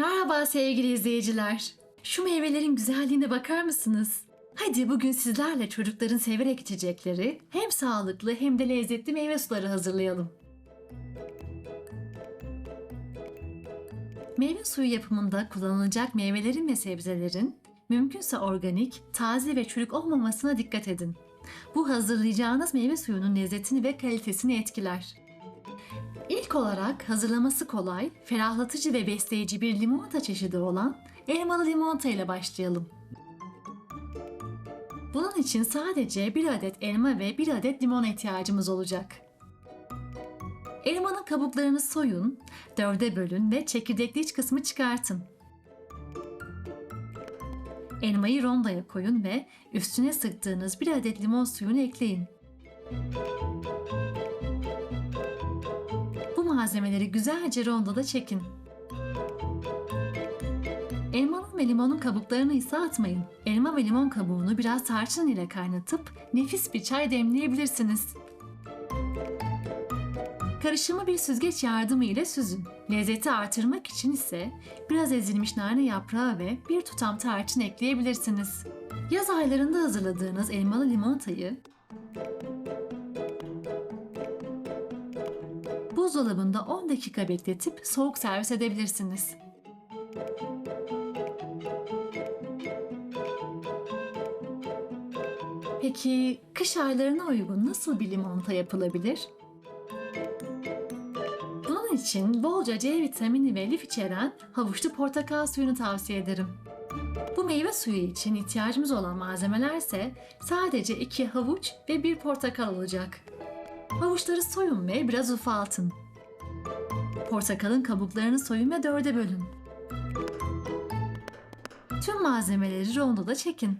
Merhaba sevgili izleyiciler. Şu meyvelerin güzelliğine bakar mısınız? Hadi bugün sizlerle çocukların severek içecekleri hem sağlıklı hem de lezzetli meyve suları hazırlayalım. Meyve suyu yapımında kullanılacak meyvelerin ve sebzelerin mümkünse organik, taze ve çürük olmamasına dikkat edin. Bu hazırlayacağınız meyve suyunun lezzetini ve kalitesini etkiler. İlk olarak hazırlaması kolay, ferahlatıcı ve besleyici bir limonata çeşidi olan elmalı limonata ile başlayalım. Bunun için sadece bir adet elma ve bir adet limon ihtiyacımız olacak. Elmanın kabuklarını soyun, dörde bölün ve çekirdekli iç kısmı çıkartın. Elmayı rondoya koyun ve üstüne sıktığınız bir adet limon suyunu ekleyin. Bu malzemeleri güzelce rondoda çekin. Elmanın ve limonun kabuklarını ise atmayın. Elma ve limon kabuğunu biraz tarçın ile kaynatıp nefis bir çay demleyebilirsiniz. Karışımı bir süzgeç yardımı ile süzün. Lezzeti artırmak için ise biraz ezilmiş nane yaprağı ve bir tutam tarçın ekleyebilirsiniz. Yaz aylarında hazırladığınız elmalı limonatayı buzdolabında 10 dakika bekletip soğuk servis edebilirsiniz. Peki kış aylarına uygun nasıl bir limonata yapılabilir? Bunun için bolca C vitamini ve lif içeren havuçlu portakal suyunu tavsiye ederim. Bu meyve suyu için ihtiyacımız olan malzemeler ise sadece 2 havuç ve 1 portakal olacak. Havuçları soyun ve biraz ufaltın. Portakalın kabuklarını soyun ve dörde bölün. Tüm malzemeleri rondoda çekin.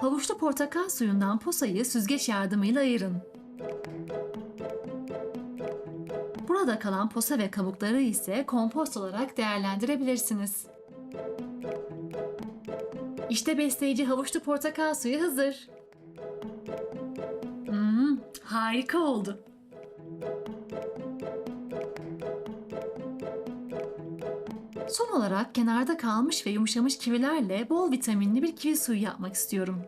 Havuçlu portakal suyundan posayı süzgeç yardımıyla ayırın. Burada kalan posa ve kabukları ise kompost olarak değerlendirebilirsiniz. İşte besleyici havuçlu portakal suyu hazır. Hmm, harika oldu. Son olarak kenarda kalmış ve yumuşamış kivilerle bol vitaminli bir kivi suyu yapmak istiyorum.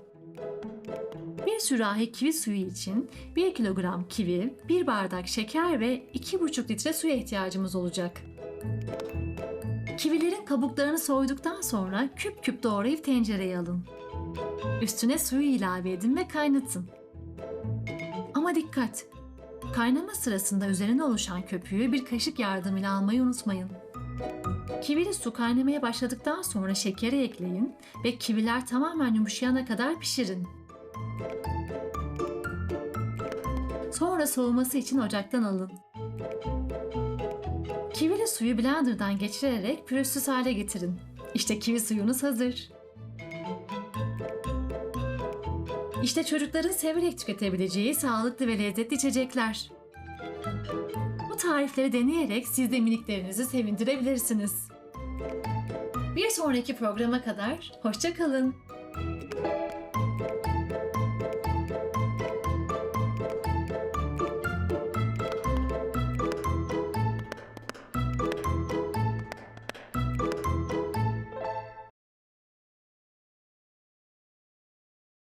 Bir sürahi kivi suyu için 1 kilogram kivi, 1 bardak şeker ve 2,5 litre suya ihtiyacımız olacak. Kivilerin kabuklarını soyduktan sonra küp küp doğrayıp tencereye alın. Üstüne suyu ilave edin ve kaynatın. Ama dikkat! Kaynama sırasında üzerine oluşan köpüğü bir kaşık yardımıyla almayı unutmayın. Kivili su kaynamaya başladıktan sonra şekeri ekleyin ve kiviler tamamen yumuşayana kadar pişirin. Sonra soğuması için ocaktan alın. Kivili suyu blenderdan geçirerek pürüzsüz hale getirin. İşte kivi suyunuz hazır. İşte çocukların severek tüketebileceği sağlıklı ve lezzetli içecekler. Bu tarifleri deneyerek siz de miniklerinizi sevindirebilirsiniz. Bir sonraki programa kadar hoşça kalın.